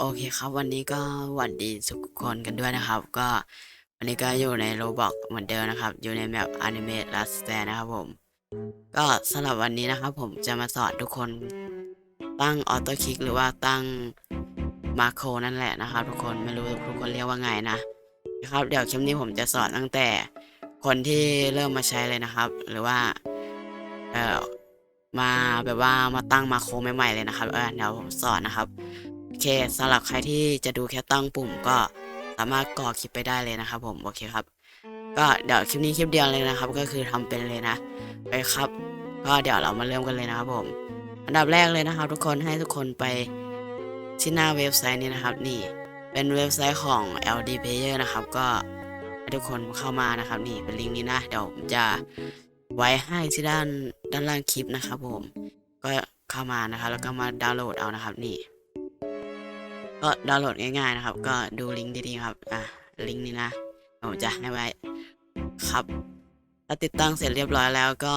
โอเคครับ วันนี้ก็หวัดดีทุกคนกันด้วยนะครับ ก็วันนี้ก็อยู่ในโรบอกเหมือนเดิมนะครับ อยู่ในแมป Anime Last Stand นะครับผม ก็สำหรับวันนี้นะครับ ผมจะมาสอนทุกคนตั้งออโต้คลิกหรือว่าตั้งมาโครนั่นแหละนะครับ ทุกคนไม่รู้ทุกคนเรียกว่าไงนะนะครับ เดี๋ยวคลิปนี้ผมจะสอนตั้งแต่คนที่เริ่มมาใช้เลยนะครับ หรือว่าเอ่อมาแบบว่ามาตั้งมาโครใหม่ๆเลยนะครับเออเดี๋ยวผมสอนนะครับ เคสำหรับใครที่จะดูแค่ตั้งปุ่มก็สามารถก่อคลิปไปได้เลยนะครับ ผมโอเคครับ ก็เดี๋ยวคลิปนี้คลิปเดียวเลยนะครับ ก็คือทำเป็นเลยนะไปครับ ก็เดี๋ยวเรามาเริ่มกันเลยนะครับผม อันดับแรกเลยนะครับ ทุกคนให้ทุกคนไปที่หน้าเว็บไซต์นี้นะครับ นี่เป็นเว็บไซต์ของ LD Player นะครับ ก็ให้ทุกคนเข้ามานะครับ นี่เป็นลิงก์นี้นะ เดี๋ยวผมจะไว้ให้ที่ด้านด้านล่างคลิปนะครับผมก็เข้ามานะครับ แล้วก็มาดาวน์โหลดเอานะครับนี่ ก็ดาวน์โหลดง่ายๆนะครับ ก็ดูลิงก์ดีๆครับ อะลิงก์นี้นะผมจะให้ไว้ครับถ้าติดตั้งเสร็จเรียบร้อยแล้วก็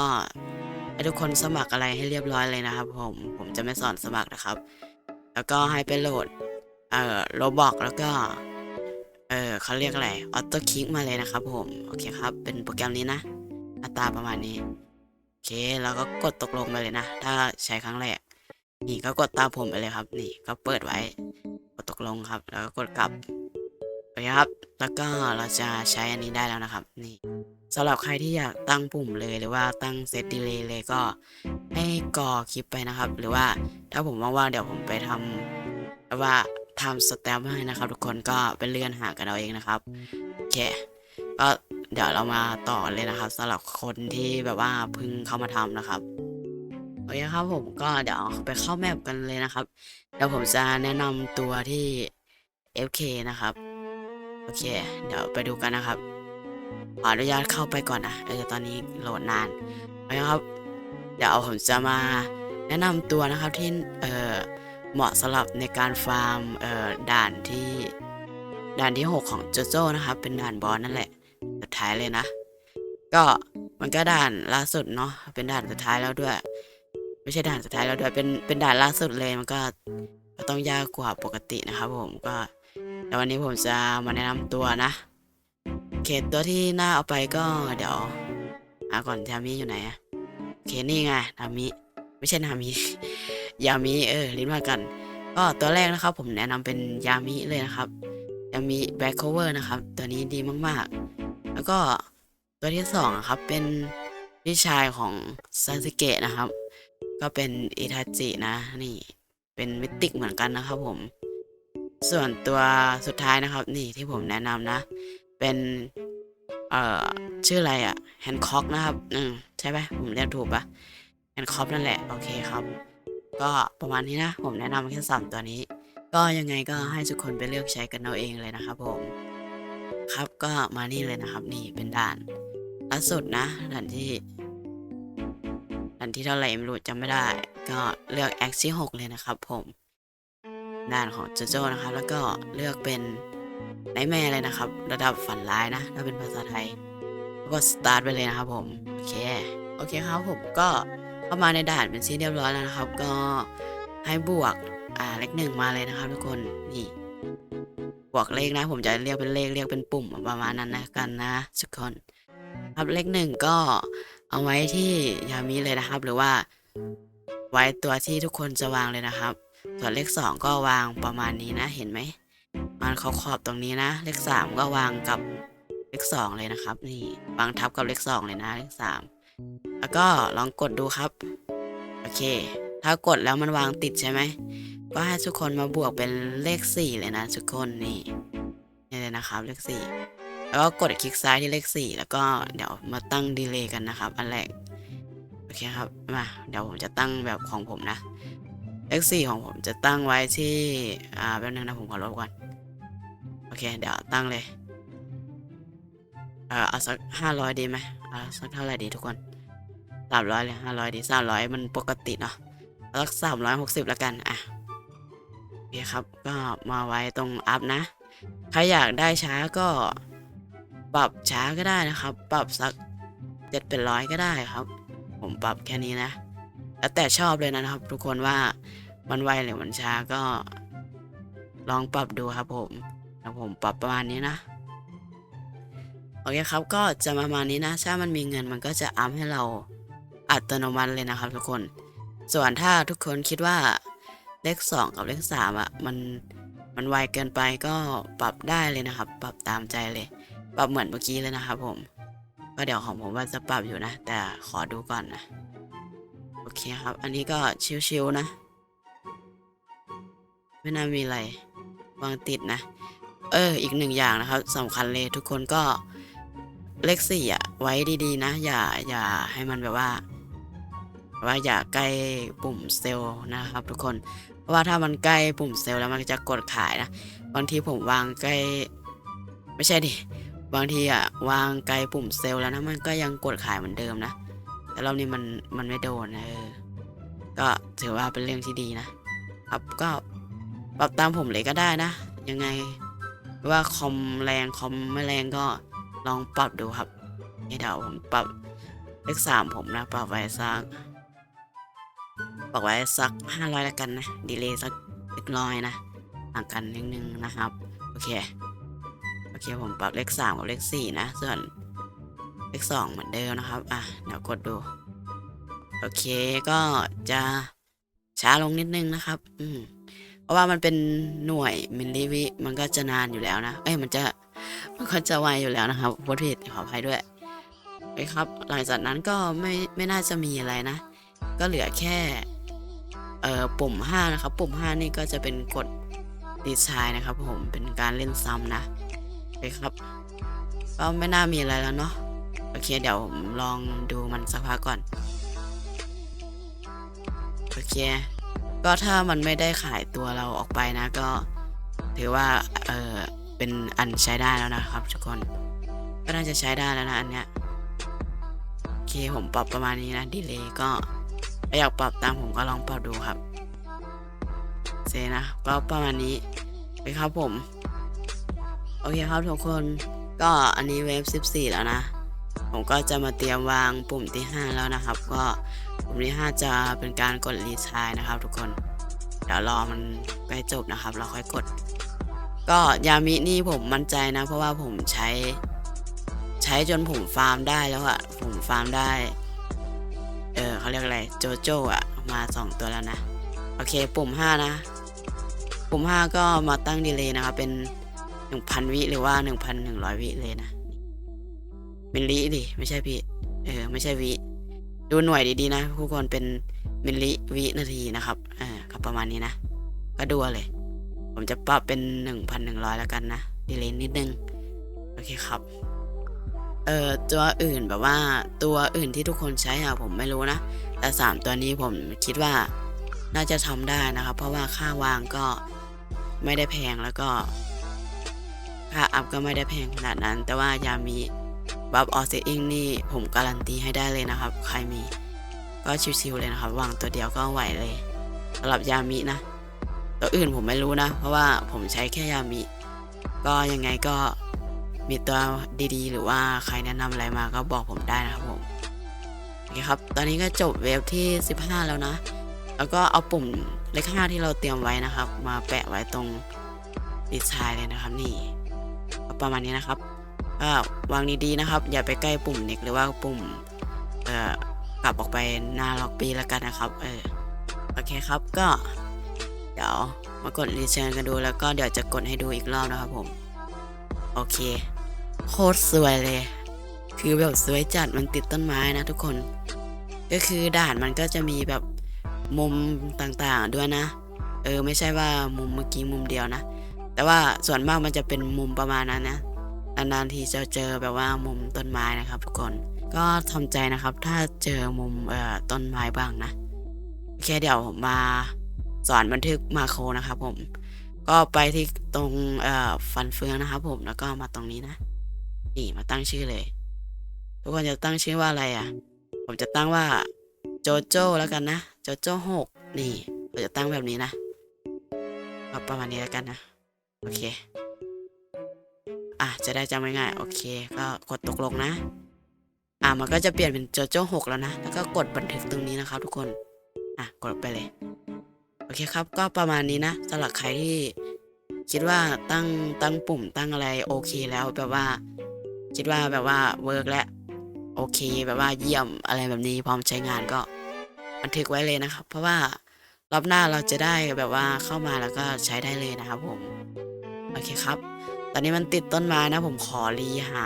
ให้ทุกคนสมัครอะไรให้เรียบร้อยเลยนะครับ ผมผมจะไม่สอนสมัครนะครับ แล้วก็ให้ไปโหลดเอ่อโรบอกแล้วก็เออเขาเรียกอะไรออโต้คิกมาเลยนะครับ ผมโอเคครับ เป็นโปรแกรมนี้นะหน้าตาประมาณนี้โอเคแล้วก็กดตกลงไปเลยนะ ถ้าใช้ครั้งแรกนี่ก็กดตามผมไปเลยครับ นี่ก็เปิดไว้ ดตกลงครับ แล้วก็กดกลับโอเคครับ แล้วก็เราจะใช้อันนี้ได้แล้วนะครับ นี่สำหรับใครที่อยากตั้งปุ่มเลยหรือว่าตั้งเซตดีเลย์เลยก็ให้ก่อคลิปไปนะครับ หรือว่าถ้าผมว่างๆเดี๋ยวผมไปทำแบบว่าทำสแตมป์ให้นะครับ ทุกคนก็ไปเลื่อนหากันเอาเองนะครับโอเคก็เดี๋ยวเรามาต่อเลยนะครับสำหรับคนที่แบบว่าเพิ่งเข้ามาทำนะครับ อเคครับผมก็เดี๋ยวไปเข้าแมปกันเลยนะครับ เดี๋ยวผมจะแนะนำตัวที่ FK นะครับ โอเค เดี๋ยวไปดูกันนะครับ ขออนุญาตเข้าไปก่อนนะ เออตอนนี้โหลดนานนะครับ เดี๋ยวผมจะมาแนะนำตัวนะครับที่เออเหมาะสำหรับในการฟาร์มเอ่อด่านที่ด่านที่ 6 ของโจโจ้นะครับ เป็นด่านบอสนั่นแหละ สุดท้ายเลยนะ ก็มันก็ด่านล่าสุดเนาะเป็นด่านสุดท้ายแล้วด้วย ไม่ใช่ด่านสุดท้ายแล้วด้วยเป็นเป็นด่านล่าสุดเลยมันก็ต้องยากกว่าปกตินะครับผมก็แต่วันนี้ผมจะมาแนะนำตัวนะเคตัวที่น่าเอาไปก็เดี๋ยวหาก่อนทามิอยู่ไหนอะโอเคนี่ไงนามิไม่ใช่นามิ ยามิเออลิ้นมากัน ก็ตัวแรกนะครับ ผมแนะนำเป็นยามิเลยนะครับยามิแบ็คโคเวอร์นะครับ ตัวนี้ดีมากๆ แล้วก็ตัวที่สองครับเป็นพี่ชายของซาสึเกะนะครับ ก็เป็นอิทาจินะ นี่ เป็นมิติกเหมือนกันนะครับผม ส่วนตัวสุดท้ายนะครับ นี่ที่ผมแนะนำนะ เป็น เอ่อ ชื่ออะไรอะแฮนค็อกนะครับ อืม ใช่ไหมผมเรียกถูกปะแฮนค็อกนั่นแหละ โอเคครับ ก็ประมาณนี้นะ ผมแนะนำแค่สามตัวนี้ ก็ยังไงก็ให้ทุกคนไปเลือกใช้กันเอาเองเลยนะครับผมครับก็มานี่เลยนะครับ นี่เป็นด่านล่าสุดนะด่านที่ ด่านที่เท่าไหร่ไม่รู้จำไม่ได้ ก็เลือก a x ที่6เลยนะครับผมด่านของโจโจ้นะครับ แล้วก็เลือกเป็นไนแม่เลยนะครับ ระดับฝันร้ายนะ ถ้าเป็นภาษาไทย แล้วก็สตาร์ทไปเลยนะครับผมโอเคโอเคครับผมก็เข้ามาในด่านเป็นที่เรียบร้อยแล้วนะครับ ก็ให้บวกอ่าเลขหนึ่งมาเลยนะครับ ทุกคนนี่บวกเลขนะ ผมจะเรียกเป็นเลขเรียกเป็นปุ่มประมาณนั้นนะกันนะทุกคน ครับเลขหนึ่งก็ เอาไว้ที่ยามิเลยนะครับ หรือว่า ไว้ตัวที่ทุกคนจะวางเลยนะครับ ส่วนเลขสองก็วางประมาณนี้นะเห็นไหมมันขอบขอบตรงนี้นะ เลขสามก็วางกับเลขสองเลยนะครับ นี่วางทับกับเลขสองเลยนะเลขสามแล้วก็ลองกดดูครับโอเค ถ้ากดแล้วมันวางติดใช่ไหมก็ให้ทุกคนมาบวกเป็นเลขสี่เลยนะทุกคนนี่นี่เลยนะครับเลขสี่ แล้วก็กดคลิกซ้ายที่เลขสี่แล้วก็เดี๋ยวมาตั้งดีเลย์กันนะครับอันแรกโอเคครับมาเดี๋ยวผมจะตั้งแบบของผมนะเลขสี่ของผมจะตั้งไว้ที่อ่าแป๊บนึงนะผมขอลบก่อนโอเคเดี๋ยวตั้งเลยเอ่อเอาสักห้าร้อยดีไหมเอาสักเท่าไหร่ดีทุกคนสามร้อยเลยห้าร้อยดีสามร้อยมันปกติเนาะสักสามร้อยหกสิบแล้วกันอะโอเคครับก็มาไว้ตรงอัพนะ ใครอยากได้ช้าก็ ปรับช้าก็ได้นะครับ ปรับสักเจ็ดเป็นร้อยก็ได้ครับ ผมปรับแค่นี้นะ แล้วแต่ชอบเลยนะครับ ทุกคนว่ามันไวหรือมันช้าก็ ลองปรับดูครับผมแล้วผมปรับประมาณนี้นะโอเคครับก็จะประมาณนี้นะ ถ้ามันมีเงินมันก็จะอัพให้เราอัตโนมัติเลยนะครับ ทุกคน ส่วนถ้าทุกคนคิดว่าเลขสองกับเลขสามอะมันมันไวเกินไปก็ปรับได้เลยนะครับ ปรับตามใจเลย ปรับเหมือนเมื่อกี้เลยนะครับผมก็เดี๋ยวของผมว่าจะปรับอยู่นะ แต่ขอดูก่อนนะโอเคครับ อันนี้ก็ชิวๆนะ ไม่น่ามีอะไรวางติดนะ เออ อีกหนึ่งอย่างนะครับสำคัญเลยทุกคนก็เลขสี่อะ ไว้ดีๆ นะ อย่าอย่าให้มันแบบว่า ว่าอย่าใกล้ปุ่มเซลล์นะครับ ทุกคนเพราะว่าถ้ามันใกล้ปุ่มเซลล์แล้วมันจะกดขายนะบางทีผมวางใกล้ ไม่ใช่ดิ บางทีอะวางไกลปุ่มเซลล์แล้วนะมันก็ยังกดขายเหมือนเดิมนะ แต่รอบนี้มันมันไม่โดนนะเออก็ถือว่าเป็นเรื่องที่ดีนะครับก็ปรับตามผมเลยก็ได้นะ ยังไงว่าคอมแรงคอมไม่แรงก็ลองปรับดูครับเดี๋ยวผมปรับเลขสามผมนะปรับไว้สักปรับไว้สักห้าร้อยแล้วกันนะดีเลย์สักเล็กน้อยนะห่างกันนิดนึงนะครับ โอเค อเคผมปรับเลขสามกับเลขสี่นะ ส่วนเลขสองเหมือนเดิมนะครับ อะ เดี๋ยวกดดู โอเคก็จะช้าลงนิดนึงนะครับ อืมเพราะว่ามันเป็นหน่วยมิลลิวิ มันก็จะนานอยู่แล้วนะ เอ้ย มันจะ มันก็จะไวอยู่แล้วนะครับพูดผิดขออภัยด้วยโอเครับ หลังจากนั้นก็ไม่ไม่น่าจะมีอะไรนะ ก็เหลือแค่ เอ่อ ปุ่ม 5 นะครับ ปุ่ม 5 นี่ก็จะเป็นกดดีไซน์นะครับผม เป็นการเล่นซ้ำนะ เคครับก็ไม่น่ามีอะไรแล้วเนาะโอเคเดี๋ยวลองดูมันสักพักก่อนโอเค ก็ถ้ามันไม่ได้ขายตัวเราออกไปนะ ก็ถือว่าเออเป็นอันใช้ได้แล้วนะครับ ทุกคนก็น่าจะใช้ได้แล้วนะอันเนี้ยโอเคผมปรับประมาณนี้นะดีเลยก็อยากปรับตามผมก็ลองปรับดูครับเซนะก็ประมาณนี้ไปครับผม โอเคครับทุกคนก็อันนี้เวฟ14 แล้วนะ ผมก็จะมาเตรียมวางปุ่มที่ 5 แล้วนะครับ ก็ปุ่มที่ 5 จะเป็นการกดรีไทายนะครับ ทุกคน เดี๋ยวรอมันใกล้จบนะครับ เราค่อยกด ก็ยามินี่ผมมั่นใจนะ เพราะว่าผมใช้ ใช้จนผมฟาร์มได้แล้วอะผมฟาร์มได้ เออเขาเรียกอะไรโจโจอะมาสองตัวแล้วนะ โอเคปุ่ม 5 นะ ปุ่ม 5 ก็มาตั้งดีเลย์นะครับเป็น 1,000วิหรือว่า1,100วิเลยนะ มิลลิดิ ไม่ใช่พี่ เออ ไม่ใช่วิ ดูหน่วยดีๆนะทุกคนเป็นมิลลิวินาทีนะครับเออก็ประมาณนี้นะ ก็ดูเอาเลย ผมจะปรับเป็น1,100แล้วกันนะ ดีเลยนิดนึง โอเคครับเอ่อตัวอื่นแบบว่าตัวอื่นที่ทุกคนใช้อะผมไม่รู้นะ แต่สามตัวนี้ผมคิดว่าน่าจะทำได้นะครับ เพราะว่าค่าวางก็ไม่ได้แพงแล้วก็ ค่าอัพก็ไม่ได้แพงขนาดนั้น แต่ว่ายามีบัฟออเซอิงนี่ผมการันตีให้ได้เลยนะครับ ใครมีก็ชิวๆเลยนะครับ วางตัวเดียวก็ไหวเลยสำหรับยามินะ ตัวอื่นผมไม่รู้นะ เพราะว่าผมใช้แค่ยามิ ก็ยังไงก็มีตัวดีๆ หรือว่าใครแนะนำอะไรมาก็บอกผมได้นะครับผมโอเคครับ ตอนนี้ก็จบเวฟที่ 15 แล้วนะ แล้วก็เอาปุ่มเลข5ที่เราเตรียมไว้นะครับ มาแปะไว้ตรงดีไซน์เลยนะครับนี่ ประมาณนี้นะครับก็วางดีๆนะครับ อย่าไปใกล้ปุ่มเน็กหรือว่าปุ่มเอ่อกลับออกไปหน้าล็อบบี้แล้วกันนะครับเออโอเคครับก็ เดี๋ยวมากดรีเชิญกันดูแล้วก็เดี๋ยวจะกดให้ดูอีกรอบนะครับผมโอเค โคตรสวยเลย คือแบบสวยจัดมันติดต้นไม้นะทุกคน ก็คือด่านมันก็จะมีแบบมุมต่างๆด้วยนะ เออไม่ใช่ว่ามุมเมื่อกี้มุมเดียวนะ แต่ว่าส่วนมากมันจะเป็นมุมประมาณนั้นนะนานๆทีจะเจอแบบว่ามุมต้นไม้นะครับทุกคนก็ทำใจนะครับ ถ้าเจอมุมเอ่อต้นไม้บ้างนะโอเคเดี๋ยวผมมาสอนบันทึกมาโครนะครับ ผม ก็ไปที่ตรงเอ่อฟันเฟืองนะครับ ผมแล้วก็มาตรงนี้นะนี่มาตั้งชื่อเลย ทุกคนจะตั้งชื่อว่าอะไรอะ ผมจะตั้งว่าโจโจ้แล้วกันนะโจโจ้หกนี่เราจะตั้งแบบนี้นะประมาณนี้แล้วกันนะ โอเค อะจะได้จำง่ายๆโอเค ก็กดตกลงนะ อะมันก็จะเปลี่ยนเป็นโจโจ้หกแล้วนะ แล้วก็กดบันทึกตรงนี้นะครับทุกคน อะกดไปเลย โอเคครับ ก็ประมาณนี้นะสำหรับใครที่คิดว่าตั้งตั้งปุ่มตั้งอะไรโอเคแล้วแบบว่า คิดว่าแบบว่าเวิร์กแล้วโอเคแบบว่าเยี่ยมอะไรแบบนี้พร้อมใช้งานก็บันทึกไว้เลยนะครับ เพราะว่า รอบหน้าเราจะได้แบบว่าเข้ามาแล้วก็ใช้ได้เลยนะครับผม โอเคครับ ตอนนี้มันติดต้นไม้นะผมขอรีหา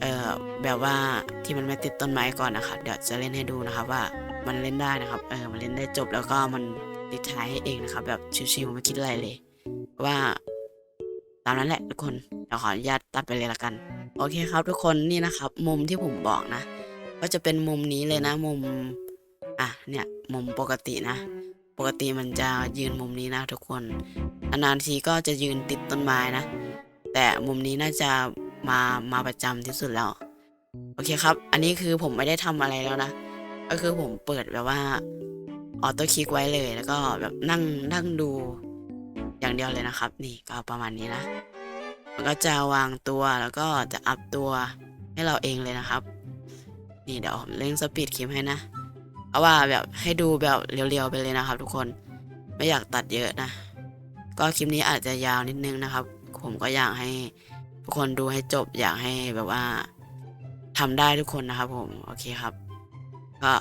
เอ่อแบบว่าที่มันไม่ติดต้นไม้ก่อนนะครับ เดี๋ยวจะเล่นให้ดูนะครับว่ามันเล่นได้นะครับ เออมันเล่นได้จบแล้วก็มันติดท้ายให้เองนะครับ แบบชิวๆไม่คิดอะไรเลย ว่าตามนั้นแหละทุกคนเดี๋ยวขออนุญาตตัดไปเลยละกัน โอเคครับทุกคนนี่นะครับ มุมที่ผมบอกนะ ก็จะเป็นมุมนี้เลยนะมุม อะเนี่ยมุมปกตินะ ปกติมันจะยืนมุมนี้นะทุกคนนานทีก็จะยืนติดต้นไม้นะ แต่มุมนี้น่าจะมามาประจำที่สุดแล้ว โอเคครับ อันนี้คือผมไม่ได้ทำอะไรแล้วนะ ก็คือผมเปิดแบบว่าออโต้คลิกไว้เลย แล้วก็แบบนั่งนั่งดูอย่างเดียวเลยนะครับ นี่ก็ประมาณนี้นะ มันก็จะวางตัวแล้วก็จะอัพตัวให้เราเองเลยนะครับ นี่เดี๋ยวผมเร่งสปีดคลิปให้นะ เพราะว่าแบบให้ดูแบบเรียวๆไปเลยนะครับ ทุกคนไม่อยากตัดเยอะนะ ก็คลิปนี้อาจจะยาวนิดนึงนะครับ ผมก็อยากให้ทุกคนดูให้จบอยากให้แบบว่าทำได้ทุกคนนะครับ ผมโอเคครับ ก็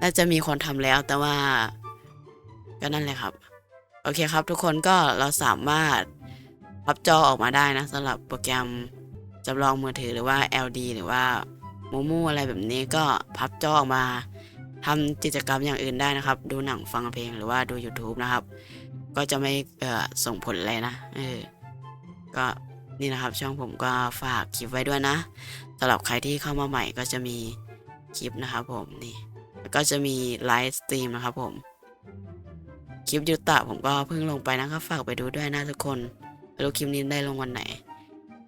น่าจะมีคนทำแล้วแต่ว่า ก็นั่นเลยครับ โอเคครับ ทุกคนก็เราสามารถพับจอออกมาได้นะสำหรับโปรแกรมจำลองมือถือหรือว่า LD หรือว่ามูมูอะไรแบบนี้ก็พับจอออกมา ทำกิจกรรมอย่างอื่นได้นะครับ ดูหนังฟังเพลงหรือว่าดู YouTube นะครับ ก็จะไม่ส่งผลอะไรนะเออก็นี่นะครับ ช่องผมก็ฝากคลิปไว้ด้วยนะสำหรับใครที่เข้ามาใหม่ก็จะมีคลิปนะครับผมนี่ก็จะมีไลฟ์สตรีมนะครับผมคลิปยูตะผมก็เพิ่งลงไปนะครับ ฝากไปดูด้วยนะทุกคนไม่รู้คลิปนี้ได้ลงวันไหน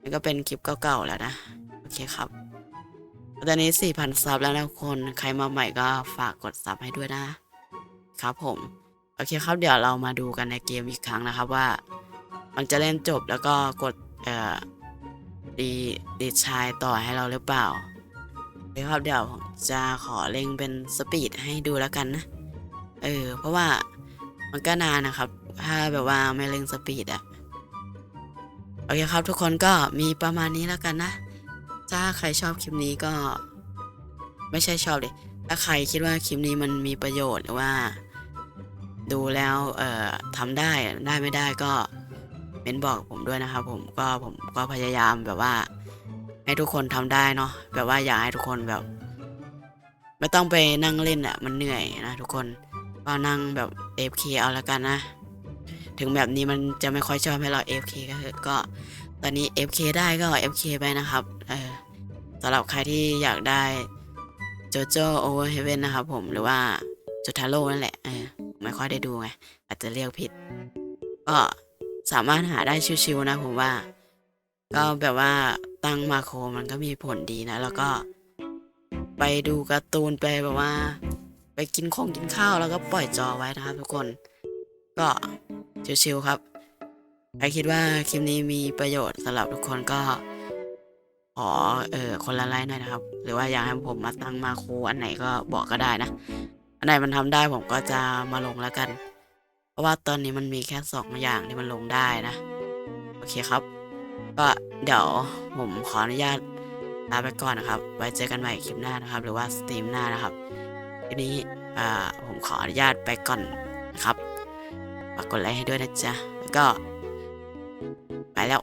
นี่ก็เป็นคลิปเก่าๆแล้วนะ โอเคครับ ตอนนี้ 4,000 ซับแล้วนะทุกคน ใครมาใหม่ก็ฝากกดซับให้ด้วยนะ ครับผม โอเคครับ เดี๋ยวเรามาดูกันในเกมอีกครั้งนะครับว่า มันจะเล่นจบแล้วก็กดเอ่อดีดีชายต่อให้เราหรือเปล่าโอเคครับเดี๋ยวจะขอเล่งเป็นสปีดให้ดูแล้วกันนะ เออ เพราะว่ามันก็นานนะครับ ถ้าแบบว่าไม่เร่งสปีดอะโอเคครับทุกคนก็มีประมาณนี้แล้วกันนะ ถ้าใครชอบคลิปนี้ก็ ไม่ใช่ชอบดิถ้าใครคิดว่าคลิปนี้มันมีประโยชน์หรือว่า ดูแล้วเอ่อทำได้ได้ไม่ได้ก็เป็นบอกผมด้วยนะครับ ผมก็ผมก็พยายามแบบว่า ให้ทุกคนทำได้เนาะแบบว่าอยากให้ทุกคนแบบ ไม่ต้องไปนั่งเล่นอะมันเหนื่อยนะทุกคนก็นั่งแบบ AFK เอาละกันนะ ถึงแบบนี้มันจะไม่ค่อยชอบให้เรา AFK ก็เถอก็ อนนี้ FK ได้ก็ FK ไปนะครับเออสำหรับใครที่อยากได้โจโจโอเวอร์เฮเว่นนะครับผมหรือว่าจุทาโร่นั่นแหละเออไม่ค่อยได้ดูไงอาจจะเรียกผิด ก็สามารถหาได้ชิวๆนะผมว่า ก็แบบว่าตั้งมาโครมันก็มีผลดีนะ แล้วก็ไปดูการ์ตูนไปแบบว่า ไปกินของกินข้าวแล้วก็ปล่อยจอไว้นะครับทุกคน ก็ชิวๆครับ ใครคิดว่าคลิปนี้มีประโยชน์สำหรับทุกคนก็ขอเออคนละไลค์หน่อยนะครับ หรือว่าอยากให้ผมมาตั้งมาโครอันไหนก็บอกก็ได้นะ อันไหนมันทำได้ผมก็จะมาลงแล้วกัน เพราะว่าตอนนี้มันมีแค่สองอย่างที่มันลงได้นะ โอเคครับ ก็เดี๋ยวผมขออนุญาตลาไปก่อนนะครับ ไว้เจอกันใหม่คลิปหน้านะครับ หรือว่าสตรีมหน้านะครับทีนี้อ่าผมขออนุญาตไปก่อนนะครับฝากกดไลค์ให้ด้วยนะจ๊ะแล้วก็ ไปแล้ว